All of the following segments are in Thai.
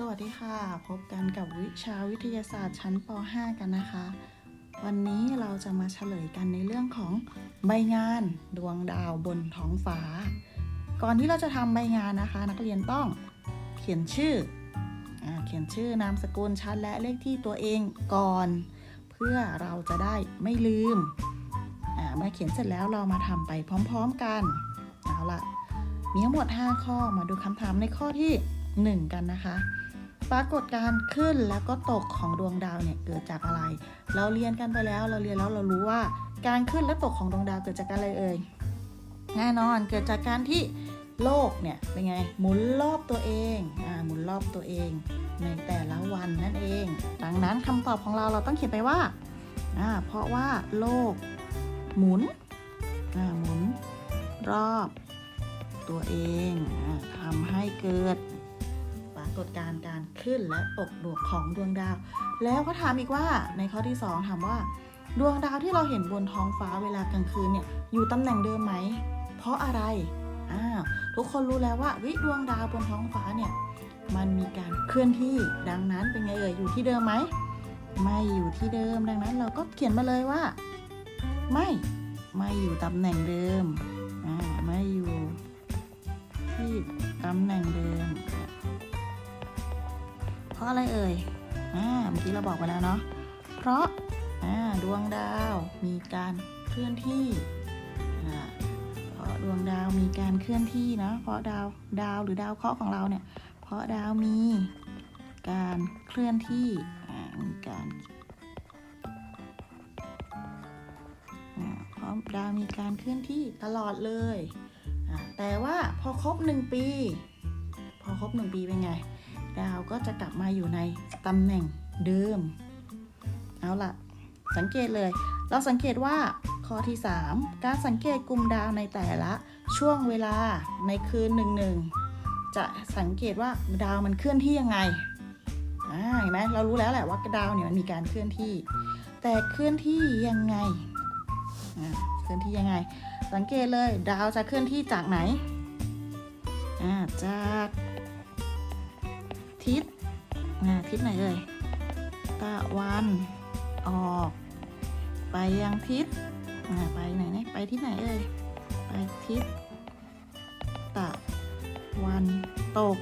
สวัสดีค่ะ พบกันกับวิชาวิทยาศาสตร์ชั้นป .5 กันนะคะ วันนี้เราจะมาเฉลยกันในเรื่องของใบงานดวงดาวบนท้องฟ้า ก่อนที่เราจะทำใบงานนะคะ นักเรียนต้องเขียนชื่ออเขียนชื่อนามสกุลชั้นและเลขที่ตัวเองก่อน เพื่อเราจะได้ไม่ลืมเมื่อเขียนเสร็จแล้วเรามาทำไปพร้อมๆกันเอาละมีทั้งหมด 5 ข้อมาดูคำถามในข้อที่ 1 กันนะคะ ปรากฏการณ์ขึ้นแล้วก็ตกของดวงดาวเนี่ยเกิดจากอะไร เราเรียนกันไปแล้วเราเรียนแล้วเรารู้ว่าการขึ้นและตกของดวงดาวเกิดจากอะไรเอ่ยแน่นอนเกิดจากการที่โลกเนี่ยเป็นไงหมุนรอบตัวเองอ่าหมุนรอบตัวเองในแต่ละวันนั่นเอง ดังนั้นคำตอบของเราเราต้องเขียนไปว่าอ่าเพราะว่าโลกหมุนอ่าหมุนรอบตัวเองอาทำให้เกิด ฏการณ์การขึ้นและตกดวงของดวงดาว แล้วก็ถามอีกว่าในข้อที่ 2 ถามว่า ดวงดาวที่เราเห็นบนท้องฟ้าเวลากลางคืนเนี่ยอยู่ตำแหน่งเดิมไหม เพราะอะไรอ้าวทุกคนรู้แล้วว่าวิดวงดาวบนท้องฟ้าเนี่ยมันมีการเคลื่อนที่ดังนั้นเป็นไงเอ่ยอยู่ที่เดิมไหมไม่อยู่ที่เดิมดังนั้นเราก็เขียนมาเลยว่า ไม่ไม่อยู่ตำแหน่งเดิมอ่าไม่อยู่ที่ตำแหน่งเดิม เพราะอะไรเอ่ยอ่าเมื่อกี้เราบอกไปแล้วเนาะเพราะอ่าดวงดาวมีการเคลื่อนที่อ่าเพราะดวงดาวมีการเคลื่อนที่นะเพราะดาวดาวหรือดาวเคราะห์ของเราเนี่ย เพราะดาวมีการเคลื่อนที่อ่ามีการอ่าเพราะดาวมีการเคลื่อนที่ตลอดเลยอ่าแต่ว่าพอครบหนึ่งปี พอครบหนึ่งปีเป็นไง ดาวก็จะกลับมาอยู่ในตำแหน่งเดิม เอาล่ะสังเกตเลย เราสังเกตว่าข้อที่ 3 การสังเกตกลุ่มดาวในแต่ละช่วงเวลาในคืนหนึ่งหนึ่งจะสังเกตว่าดาวมันเคลื่อนที่ยังไงอ่าเห็นไหมเรารู้แล้วแหละว่าดาวเนี่ยมันมีการเคลื่อนที่ แต่เคลื่อนที่ยังไงอ่าเคลื่อนที่ยังไง สังเกตเลยดาวจะเคลื่อนที่จากไหนอ่าจาก ทิศอาทิศไหนเอ่ยตะวันออก ไปยังทิศไปไหนเนี่ยไปทิศไหนเอ่ยไปทิศตะวันตก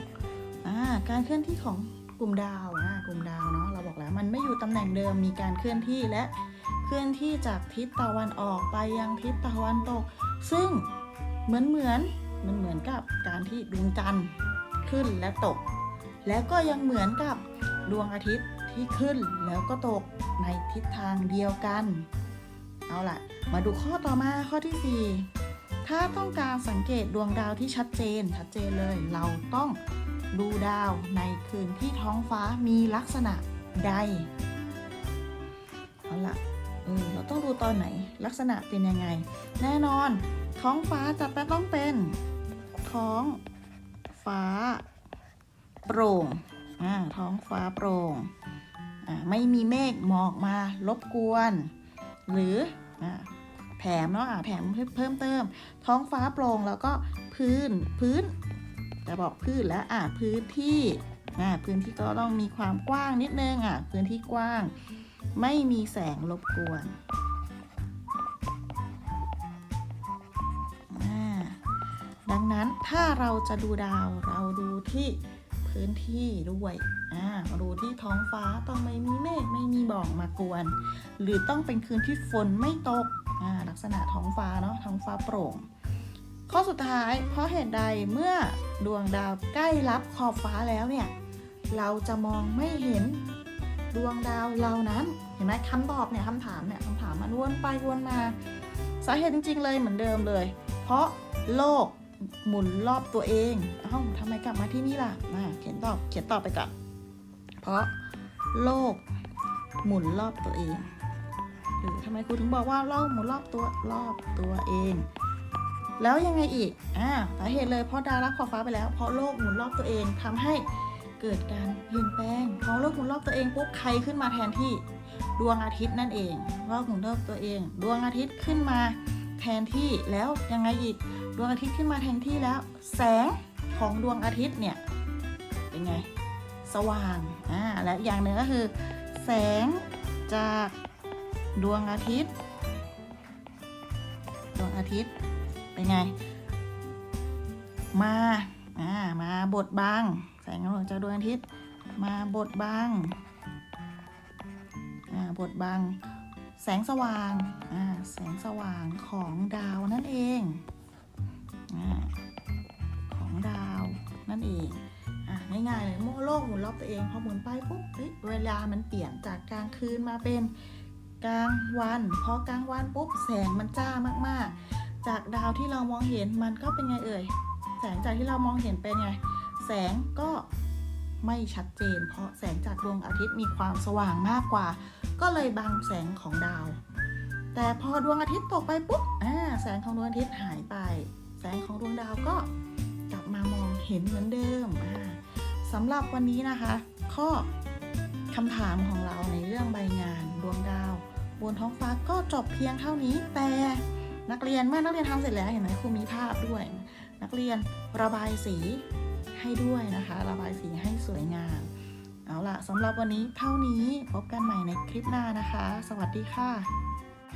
อ่าการเคลื่อนที่ของกลุ่มดาวอ่ากลุ่มดาวเนาะเราบอกแล้วมันไม่อยู่ตำแหน่งเดิมมีการเคลื่อนที่และเคลื่อนที่จากทิศตะวันออกไปยังทิศตะวันตก ซึ่งเหมือนเหมือนมันเหมือนกับการที่ดวงจันทร์ขึ้นและตก แล้วก็ยังเหมือนกับดวงอาทิตย์ที่ขึ้นแล้วก็ตกในทิศทางเดียวกัน เอาล่ะ มาดูข้อต่อมาข้อที่ 4 ถ้าต้องการสังเกตดวงดาวที่ชัดเจนชัดเจนเลย เราต้องดูดาวในคืนที่ท้องฟ้ามีลักษณะใด เอาล่ะเออเราต้องดูตอนไหนลักษณะเป็นยังไง แน่นอน ท้องฟ้าจะต้องเป็นท้องฟ้า โปร่งท้องฟ้าโปร่งไม่มีเมฆหมอกมารบกวน หรืออ่าแถมเนาะแถมเพิ่มเติม ท้องฟ้าโปร่งแล้วก็พื้นพื้นจะบอกพื้นแล้วอ่าพื้นที่อ่าพื้นที่ก็ต้องมีความกว้างนิดนึงอะพื้นที่กว้าง ไม่มีแสงรบกวนดังนั้นถ้าเราจะดูดาวเราดูที่ พื้นที่ด้วยอ่าดูที่ท้องฟ้าต้องไม่มีเมฆไม่มีหมอกมากวน หรือต้องเป็นคืนที่ฝนไม่ตกอ่าลักษณะท้องฟ้าเนาะท้องฟ้าโปร่ง ข้อสุดท้าย เพราะเหตุใดเมื่อดวงดาวใกล้รับขอบฟ้าแล้วเนี่ยเราจะมองไม่เห็นดวงดาวเหล่านั้นเห็นไหมคำตอบเนี่ยคำถามเนี่ยคำถามมันวนไปวนมา สาเหตุจริง ๆ เลยเหมือนเดิมเลย เพราะโลก หมุนรอบตัวเอง เอ้าทำไมกลับมาที่นี่ล่ะมาเขียนตอบเขียนตอบไปก่อน เพราะโลกหมุนรอบตัวเอง หรือทำไมครูถึงบอกว่าโลกหมุนรอบตัวรอบตัวเอง แล้วยังไงอีก อ่าสาเหตุเลยเพราะดาวรับขอบฟ้าไปแล้ว เพราะโลกหมุนรอบตัวเองทำให้เกิดการเปลี่ยนแปลงพอโลกหมุนรอบตัวเองปุ๊บใครขึ้นมาแทนที่ดวงอาทิตย์นั่นเองโลกหมุนรอบตัวเอง ดวงอาทิตย์ขึ้นมาแทนที่แล้วยังไงอีก ดวงอาทิตย์ขึ้นมาแทนที่แล้ว แสงของดวงอาทิตย์เนี่ยเป็นไง สว่างอ่าและอย่างหนึ่งก็คือ แสงจากดวงอาทิตย์ ดวงอาทิตย์เป็นไง มาอ่ามาบดบังแสงของจากดวงอาทิตย์ มาบดบังอ่าบดบังแสงสว่างอ่าแสงสว่างของดาวนั่นเอง ของดาวนั่นเองอะง่ายๆเลยโมโลกหมุนรอบตัวเองพอหมุนไปปุ๊บเวลามันเปลี่ยนจากกลางคืนมาเป็นกลางวันพอกลางวันปุ๊บแสงมันจ้ามากๆ จากดาวที่เรามองเห็นมันก็เป็นไงเอ่ยแสงจากที่เรามองเห็นเป็นไง แสงก็ไม่ชัดเจน เพราะแสงจากดวงอาทิตย์มีความสว่างมากกว่า ก็เลยบังแสงของดาว แต่พอดวงอาทิตย์ตกไปปุ๊บแสงของดวงอาทิตย์หายไป สงของดวงดาวก็กลับมามองเห็นเหมือนเดิมสำหรับวันนี้นะคะ ข้อคำถามของเราในเรื่องใบงานดวงดาว บนท้องฟ้าก็จบเพียงเท่านี้แต่นักเรียนเมื่อนักเรียนทำเสร็จแล้วเห็นไหมครูมีภาพด้วย นักเรียนระบายสีให้ด้วยนะคะ ระบายสีให้สวยงามเอาล่ะสำหรับวันนี้เท่านี้พบกันใหม่ในคลิปหน้านะคะ สวัสดีค่ะ